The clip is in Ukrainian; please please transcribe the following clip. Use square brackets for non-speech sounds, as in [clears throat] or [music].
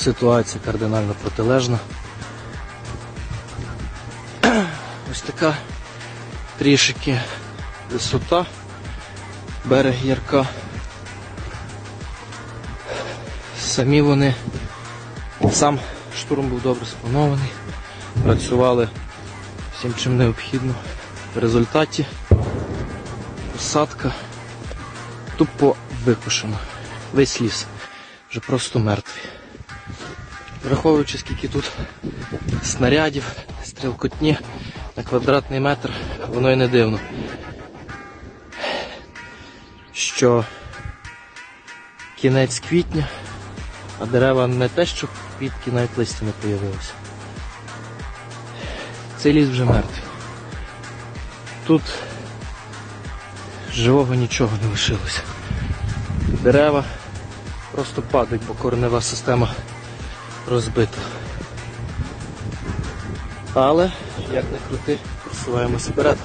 ситуація кардинально протилежна. [clears throat] Ось така трішки висота, берег ярка. Самі вони, сам штурм був добре спланований, працювали всім чим необхідно. В результаті посадка тупо викошена. Весь ліс вже просто мертвий. Враховуючи, скільки тут снарядів, стрілкотні на квадратний метр, воно і не дивно. Що кінець квітня, а дерева не те, що квітки, навіть листя не появилося. Цей ліс вже мертвий. Тут живого нічого не лишилося. Дерева просто падають, бо коренева система розбита. Але, як не крути, просуваємося вперед.